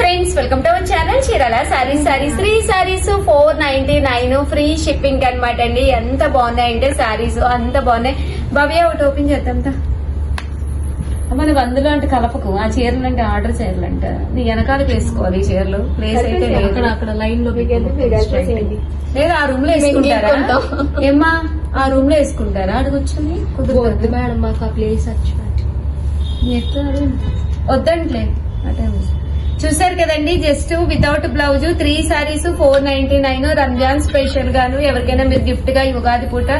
Friends welcome to our channel Chirala sarees sarees three sarees four ninety nine free shipping అనమాట అండి. ఎంత బాగున్నాయంటే సారీస్ అంత బాగున్నాయి. భవ్య ఒకటి ఓపెన్ చేద్దాం నువ్వు అందులో అంటే కలపకు. ఆ చీరలు అంటే ఆర్డర్ చేయాలంట నీ వెనకాలకు వేసుకోవాలి ఈ చీరలు. ప్లేస్ అయితే లేదు. అక్కడ లైన్లో లేదు ఆ రూమ్లో వేసుకుంటారా? ఏమ్మా ఆ రూమ్లో వేసుకుంటారా? అడుగు కూర్చొని వద్దు కుదురుతుంది మేడం మాకు ఆ ప్లేస్ వచ్చినట్టు వద్దంట్లే. అటే. చూసారు కదండి just without blouse three sarees four ninety nine Ramzan special గాను ఎవరికైనా మీరు గిఫ్ట్గా ఉగాది పూట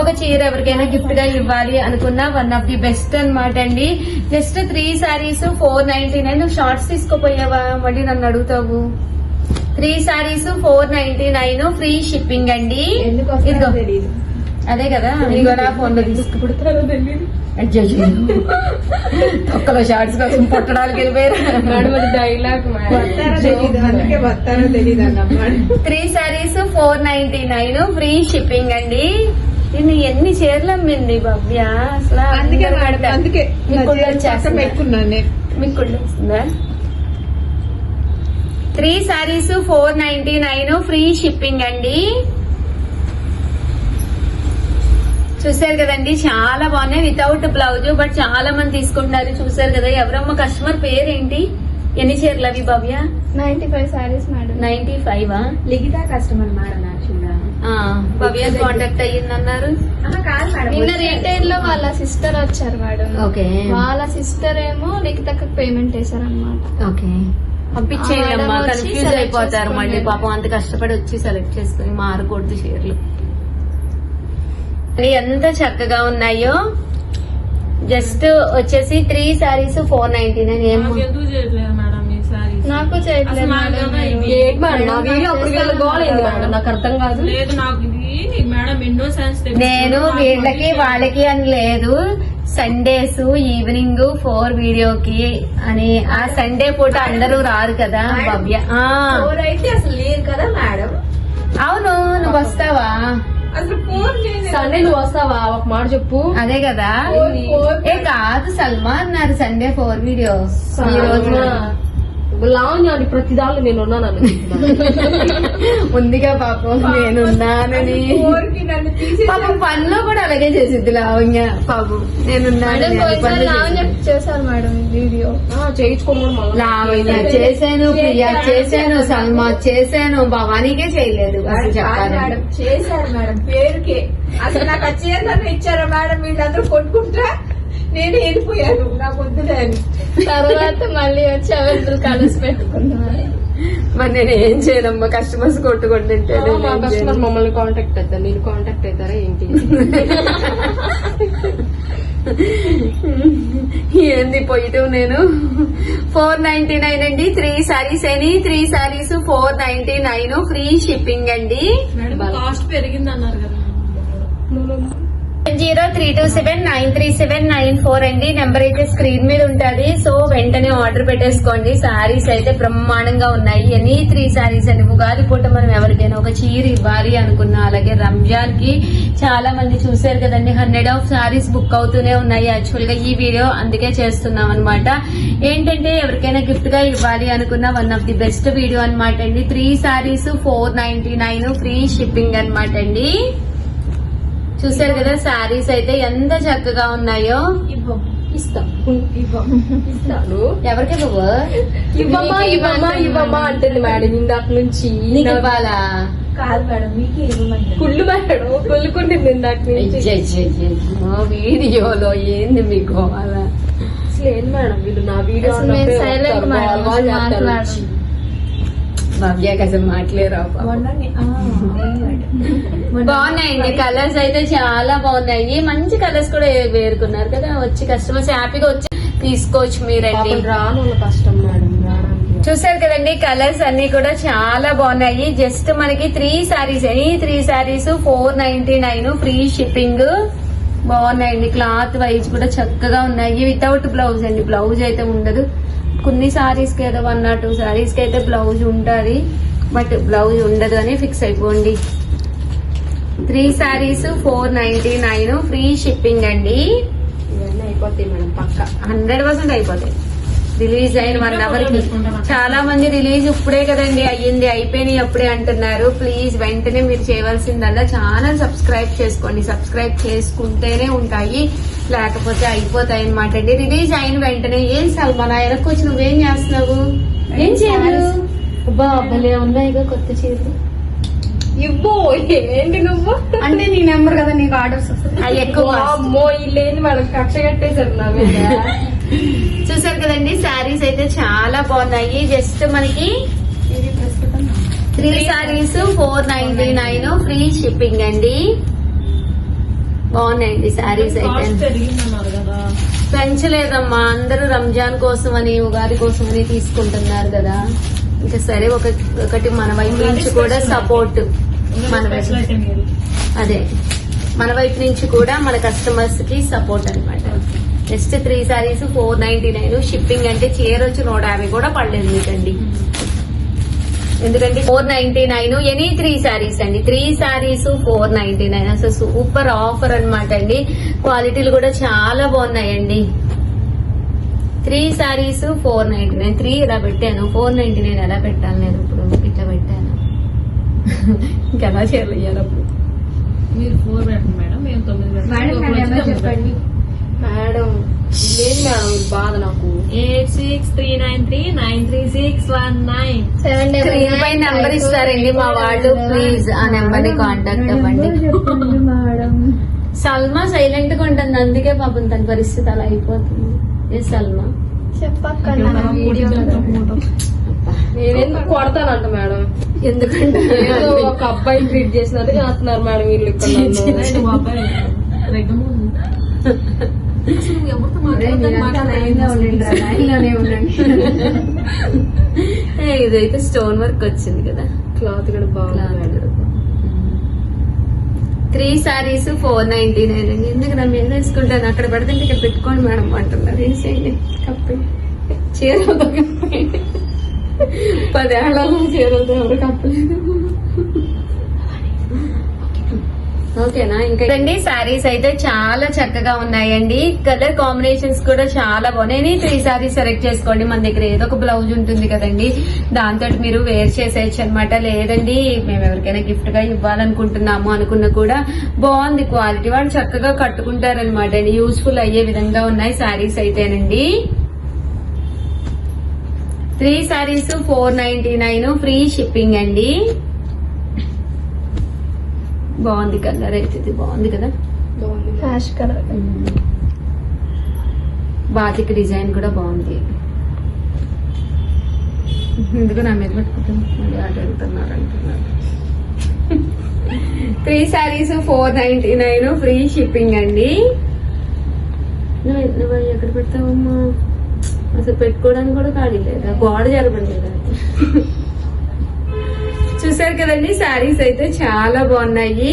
ఒక చీర ఎవరికైనా గిఫ్ట్గా ఇవ్వాలి అనుకున్న వన్ ఆఫ్ ది బెస్ట్ అన్నమాట అండి. Just three sarees four ninety nine shorts తీసుకోపోయావా? మళ్ళీ నన్ను అడుగుతావు. Three sarees four ninety nine free shipping అండి. అదే కదా ఫోన్లో తీసుకు. పుడతారో తెలియదు తొక్కలో షార్ట్స్ కోసం పుట్టడానికి వెళ్ళిపోయారు. Three sarees four ninety nine free shipping అండి. ఇది ఎన్ని చీరలు అమ్మింది భవ్య? అసలు అందుకే అందుకే మీకు? పెట్టుకున్నాను నేను. Three sarees four ninety nine free shipping అండి. చూసారు కదండి చాలా బాగున్నాయి వితౌట్ బ్లౌజ్ బట్ చాలా మంది తీసుకుంటున్నారు చూసారు కదా. ఎవరమ్మ కస్టమర్ పేరేంటి? ఎన్ని చీరలు అవి Bhavya? Ninety five sarees madam ninety five? Likhita customer madam యాక్చువల్గా భవ్య కాంటాక్ట్ కాదు మేడం నిన్న. రీటైల్లో వాళ్ళ సిస్టర్ వచ్చారు మేడం ఓకే. వాళ్ళ సిస్టర్ ఏమో లిఖితకు పేమెంట్ వేశారనమాట ఓకే. పంపించేయండి అమ్మా కన్ఫ్యూజ్ అయిపోతారు మళ్ళీ. పాపం అంత కష్టపడి వచ్చి సెలెక్ట్ చేసుకుని మారకూడదు షేర్లు అవి ఎంత చక్కగా ఉన్నాయో. జస్ట్ వచ్చేసి three sarees four ninety nine. ఏం నాకు చేయట్లేదు అర్థం కాదు. లేదు ఇది మేడం? ఎన్నో నేను వీళ్ళకి వాళ్ళకి అని లేదు. సండేస్ ఈవినింగ్ ఫోర్ వీడియోకి అని ఆ సండే పూట అందరూ రారు కదా భవ్య. అయితే అసలు లేరు కదా మేడం? అవును నువ్వు వస్తావా? సండే నువ్వు వస్తావా? ఒక మాట చెప్పు. అదే కదా. ఏ కాదు సల్మా అన్నారు సండే ఫోర్ వీడియో. ఈ రోజు లావణ్య అని ప్రతి దానిలో నేను ఉన్నాను ఉందిగా పాపం తీసి పాపం పనిలో కూడా అలాగే చేసిద్ది లావణ్య పాపం. లావణ్య చేశారు మేడం వీడియో. చేయించుకొని లావణ్య చేశాను ప్రియా చేశాను సల్మా చేశాను భవానీకే చేయలేదు అసలు చేశారు మేడం పేరుకే. అసలు నాకు నన్ను ఇచ్చారా మేడం వీళ్ళందరూ కొట్టుకుంటా నేను వెళ్ళిపోయాను. నాకు వద్దులే అని. తర్వాత మళ్ళీ వచ్చి అవైలబుల్ కలిసి పెట్టుకున్నారు. మరి నేను ఏం చేయనమ్మా? కస్టమర్స్ కొట్టుకుంటుంటే కస్టమర్ మమ్మల్ని కాంటాక్ట్ అవుతారు మీరు కాంటాక్ట్ అవుతారా ఏంటి? ఏంది పోయిటం నేను? ఫోర్ నైన్టీ నైన్ అండి. త్రీ సారీస్ అని three sarees four ninety nine free shipping అండి. కాస్ట్ పెరిగింది అన్నారు కదా. Zero three two seven nine three seven nine four అండి. నెంబర్ అయితే స్క్రీన్ మీద ఉంటుంది. సో వెంటనే ఆర్డర్ పెట్టేసుకోండి. సారీస్ అయితే బ్రహ్మాండంగా ఉన్నాయి. ఎనీ త్రీ సారీస్ అండి. ఉగాది పూట మనం ఎవరికైనా ఒక చీర ఇవ్వాలి అనుకున్నా అలాగే రంజాన్కి చాలా మంది చూసారు కదండి. హండ్రెడ్ ఆఫ్ సారీస్ బుక్ అవుతూనే ఉన్నాయి యాక్చువల్గా ఈ వీడియో అందుకే చేస్తున్నాం అనమాట ఏంటంటే ఎవరికైనా గిఫ్ట్గా ఇవ్వాలి అనుకున్న one of the best video అనమాట అండి. Three sarees four ninety nine free shipping అనమాట అండి. చూసారు కదా సారీస్ అయితే ఎంత చక్కగా ఉన్నాయో? ఇస్తాను ఎవరికి నువ్వు ఇవ్వమ్మా ఇవ్వమ్మా ఇవ్వమ్మా అంటుంది మేడం. ఇందాక నుంచి. ఇవ్వాలా? కాదు మేడం మీకే ఇవ్వమంటారు కుళ్ళు మేడం. కుళ్ళుకుంటుంది ఇందాక నుంచి. అయ్యయ్యయ్యయ్యో, వీడియోలో ఏంది మీకు అలా? మేడం వీళ్ళు నా వీడియో సైలెంట్ మేడం మాట్లాడరా. బాగున్నాయండి కలర్స్ అయితే చాలా బాగున్నాయి. మంచి కలర్స్ కూడా వేరుకున్నారు కదా వచ్చి కస్టమర్స్ హ్యాపీగా వచ్చి తీసుకోవచ్చు మీరండి. రాను కష్టం మేడం చూసారు కదండి కలర్స్ అన్ని కూడా చాలా బాగున్నాయి. జస్ట్ మనకి three sarees any three sarees four ninety nine free shipping బాగున్నాయండి క్లాత్ వైజ్ కూడా చక్కగా ఉన్నాయి. వితౌట్ బ్లౌజ్ అండి బ్లౌజ్ అయితే ఉండదు. కొన్ని సారీస్కి ఏదో వన్ ఆర్ టూ సారీస్కి అయితే బ్లౌజ్ ఉంటుంది. బట్ బ్లౌజ్ ఉండదు అని ఫిక్స్ అయిపోండి. Three sarees four ninety nine free shipping అండి. ఇవన్నీ అయిపోతాయి మేడం పక్క. హండ్రెడ్ పర్సెంట్ అయిపోతాయి. రిలీజ్ అయిన వన్ అవర్కి. చాలా మంది రిలీజ్ ఇప్పుడే కదండి అయ్యింది అయిపోయినాయి అప్పుడే అంటున్నారు. ప్లీజ్ వెంటనే మీరు చేయవలసిందల్లా ఛానల్ సబ్స్క్రైబ్ చేసుకోండి. సబ్స్క్రైబ్ చేసుకుంటేనే ఉంటాయి. లేకపోతే అయిపోతాయి అనమాట అండి. రిలీజ్ అయిన వెంటనే ఏం సల్మాన్ ఆయనకు వచ్చి నువ్వేం చేస్తున్నావు? ఏం చేయరు అబ్బా భలే ఉన్నాయి కొత్త చీరలు. ఇవ్వు ఏంటి నువ్వు? అంటే నీ నెంబర్ కదా నీకు ఆర్డర్స్ వస్తాయి. ఎక్కువ అమ్మో ఇల్లేంది మేడం కక్ష కట్టేశారు నా మీద. చూసారు కదండి శారీస్ అయితే చాలా బాగున్నాయి. జస్ట్ మనకి ఇది ప్రస్తుతం. Three saris four ninety nine free shipping అండి. బాగున్నాయండి శారీస్ అయితే. పెంచలేదమ్మా అందరూ రంజాన్ కోసం అని ఉగాది కోసం అని తీసుకుంటున్నారు కదా. ఇంకా సరే ఒక ఒకటి మన వైపు నుంచి కూడా సపోర్ట్ మన వైపు అదే. మన వైపు నుంచి కూడా మన కస్టమర్స్కి సపోర్ట్ అనమాట just three saris four ninety nine shipping అంటే చీర వచ్చి నూట యాభై కూడా పడలేదు మీకండి. ఎందుకంటే four ninety nine any three saris అండి. Three saris four ninety nine అసలు సూపర్ ఆఫర్ అన్నమాట అండి. క్వాలిటీలు కూడా చాలా బాగున్నాయండి. Three saris four ninety nine three ఇలా పెట్టాను? ఫోర్ నైన్టీ నైన్ ఎలా పెట్టాలి నేను ఇప్పుడు? ఇట్లా పెట్టాను. ఇంకెలా చీరలు ఇయ్యాలి అప్పుడు? మీరు ఫోర్ పెట్టండి మేడం. మేము తొమ్మిది మేడం లేదు మేడం ఇది బాధ నాకు. Eight six three nine three nine three six one nine. Seven screen పై నెంబర్ ఇస్తారండి మా వాళ్ళు ప్లీజ్ ఆ నెంబర్ని కాంటాక్ట్ అవ్వండి. మేడం సల్మా సైలెంట్గా ఉంటుంది అందుకే పాపం తన పరిస్థితి అలా అయిపోతుంది. ఏ సల్మా? నేనెందుకు కొడతానంట మేడం? ఎందుకంటే ఒక అబ్బాయి ట్రీట్ చేసినట్టు చేస్తున్నారు మేడం వీళ్ళు ఇక్కడ నన్ను. బాబాయ్ రెగ్గము అసలు నువ్వు ఎవరితో మాట్లాడతాను లైన్లోనే ఉండండి ఏ, ఇదైతే స్టోన్ వర్క్ వచ్చింది కదా. క్లాత్ కూడా బాగుంది three saris four ninety nine అండి. ఎందుకు నా మీద వేసుకుంటాను? అక్కడ పెడితే ఇక్కడ పెట్టుకోండి మేడం అంటున్నారు. వేసేయండి కప్పి. కప్పేయండి పదేళ్ళలో చీరలతో ఎవరు కప్పలేదు. ఓకేనా? ఇంకా అండి సారీస్ అయితే చాలా చక్కగా ఉన్నాయండి. కలర్ కాంబినేషన్స్ కూడా చాలా బాగున్నాయి. త్రీ సారీస్ సెలెక్ట్ చేసుకోండి. మన దగ్గర ఏదో ఒక బ్లౌజ్ ఉంటుంది కదండి. దాంతో మీరు వేర్ చేసేయచ్చు అనమాట లేదండి మేము ఎవరికైనా గిఫ్ట్గా ఇవ్వాలనుకుంటున్నాము అనుకున్న కూడా బాగుంది క్వాలిటీ వాళ్ళు చక్కగా కట్టుకుంటారనమాట అండి. యూస్ఫుల్ అయ్యే విధంగా ఉన్నాయి సారీస్ అయితేనండి. Three saris four ninety nine free shipping అండి. బాగుంది కలర్ అయితే ఇది బాగుంది. కదా హ్యాష్ కలర్ బాతిక్ డిజైన్ కూడా బాగుంది. ఎందుకు నా మీద పెట్టుకుంటాను మళ్ళీ అటు వెళ్తున్నారు అంటున్నారు. Three saris four ninety nine free shipping అండి. నువ్వు ఎక్కడ పెడతావమ్మా? అసలు పెట్టుకోవడానికి కూడా ఖాళీ లేదా? గోడ జరపలేదు చూసారు కదండి? శారీస్ అయితే చాలా బాగున్నాయి.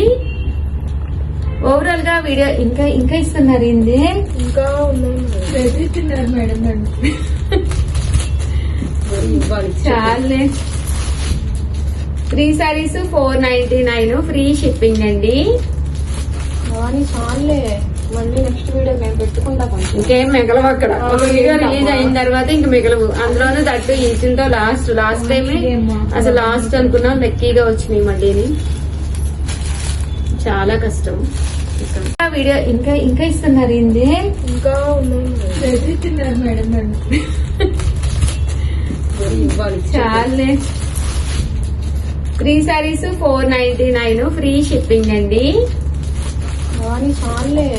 ఓవరాల్గా వీడియో ఇంకా ఇంకా ఇస్తున్నారు ఏంది? ఇంకా ఉన్నాయి. మేడం. చాలే. Three saris four ninety nine free shipping అండి. కానీ చాలే. మళ్ళీ నెక్స్ట్ వీడియో మేము పెట్టుకుంటా కొంచెం ఇంకేం మిగలవు అక్కడ. ఒక వీడియో రిలీజ్ అయిన తర్వాత ఇంక మిగలవు. అందులోనూ దట్టు ఇంచులతో లాస్ట్ లాస్ట్ టైం అసలు లాస్ట్ అనుకున్నాం లక్కీగా వచ్చినాయి మళ్ళీని చాలా కష్టం. ఇంకా వీడియో ఇంకా ఇంకా ఇస్తున్నారు ఏంది? ఇంకా ఉన్నాయి. మేడం. చాలే. Three saris four ninety nine free shipping అండి. కానీ చాలే.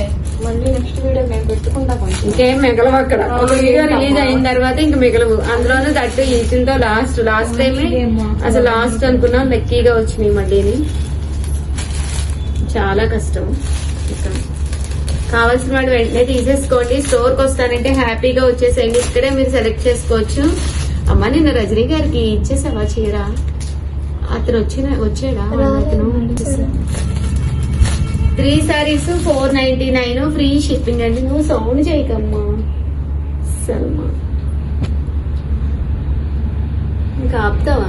మళ్ళీ నెక్స్ట్ వీడియో మేము పెట్టుకుంటా కొంచెం ఇంకేం మిగలవు అక్కడ. ఒక వీడియో రిలీజ్ అయిన తర్వాత ఇంక మిగలవు. అందులోనూ దట్టు ఇంచులతో లాస్ట్ లాస్ట్ టైం అసలు లాస్ట్ అనుకున్నాం. లక్కీగా వచ్చినాయి మళ్ళీని. చాలా కష్టం. కావాల్సిన వాడు వెంటనే తీసేసుకోండి. స్టోర్కి వస్తానంటే హ్యాపీగా వచ్చేసేయండి. ఇక్కడే మీరు సెలెక్ట్ చేసుకోవచ్చు. అమ్మ నిన్న రజనీ గారికి ఇచ్చేసావా చీర? అతను వచ్చిన వచ్చాడా? అతను three saris four ninety nine free shipping అండి. నువ్వు సౌండ్ చేయకమ్మా. సల్మా. ఇంకా ఆపుతావా?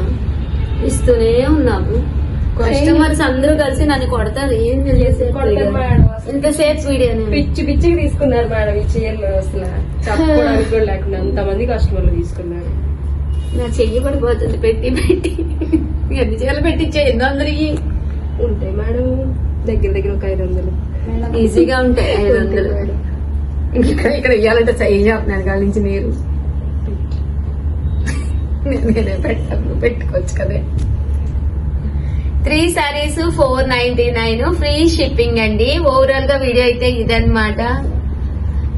ఇస్తూనే ఉన్నావు. కస్టమర్స్ అందరూ కలిసి నన్ను కొడతారు. ఏం. ఇంతసేపు వీడియో పిచ్చి పిచ్చికి తీసుకున్నారు మేడం ఈ చీరలు అసలు. చెప్పుకోవడానికి కూడా లేకుండా అంతమంది కస్టమర్లు తీసుకున్నారు. నా చెయ్యి పడిపోతుంది. పెట్టి పెట్టి. ఎన్ని చీరలు పెట్టించే ఎన్ని వందలకి? ఉంటాయి మేడం. దగ్గర దగ్గర ఒక ఐదు వందలు. ఈజీగా ఉంటాయి ఐదు వందలు. ఇక్కడ ఇక్కడ ఇవ్వాలంటే సైజ్ చెప్తున్నాను కాళ్ళ నుంచి మీరు. నేనే పెట్టాను పెట్టుకోవచ్చు కదే. Three saris four ninety nine free shipping అండి. ఓవరాల్గా వీడియో అయితే ఇదన్నమాట.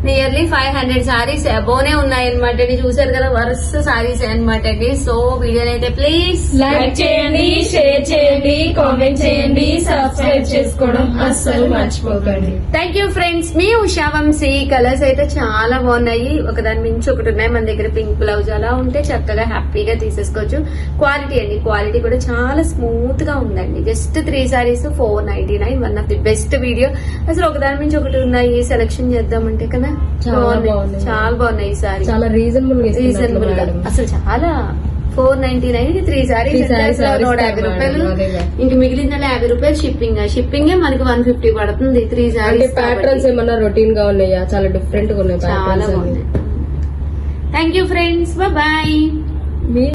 నియర్లీ ఫైవ్ హండ్రెడ్ సారీస్ అబోనే ఉన్నాయన్నమాట అండి. చూసారు కదా వరుస సారీస్ అన్నమాట అండి. సో వీడియోని అయితే ప్లీజ్ లైక్ చేయండి షేర్ చేయండి. కామెంట్ చేయండి సబ్స్క్రైబ్ చేసుకోవడం అస్సలు మర్చిపోకండి. థ్యాంక్ యూ ఫ్రెండ్స్ మీ ఉషా వంశీ కలర్స్ అయితే చాలా బాగున్నాయి. ఒకదాని మించి ఒకటి ఉన్నాయి. మన దగ్గర పింక్ బ్లౌజ్ అలా ఉంటే చక్కగా హ్యాపీగా తీసేసుకోవచ్చు. క్వాలిటీ అండి. క్వాలిటీ కూడా చాలా స్మూత్గా ఉందండి. Just three saris four ninety nine one of the best video అసలు ఒకదాని మించి ఒకటి ఉన్నాయి. సెలెక్షన్ చేద్దామంటే కదా? చాలా బాగున్నాయి. బాగున్నాయి. చాలా బాగున్నాయి ఈ సారీ చాలా రీజనబుల్ రీజనబుల్ అసలు చాలా ఫోర్ నైన్టీ నైన్కి త్రీ సారీస్ నూట యాభై రూపాయలు. ఇంక మిగిలిన యాభై రూపాయలు షిప్పింగ్ షిప్పింగ్ మనకి వన్ ఫిఫ్టీ పడుతుంది త్రీ సారీస్ ప్యాటర్న్స్ ఏమన్నా రొటీన్గా ఉన్నాయా? చాలా డిఫరెంట్గా ఉన్నాయి చాలా బాగున్నాయి. Thank you friends bye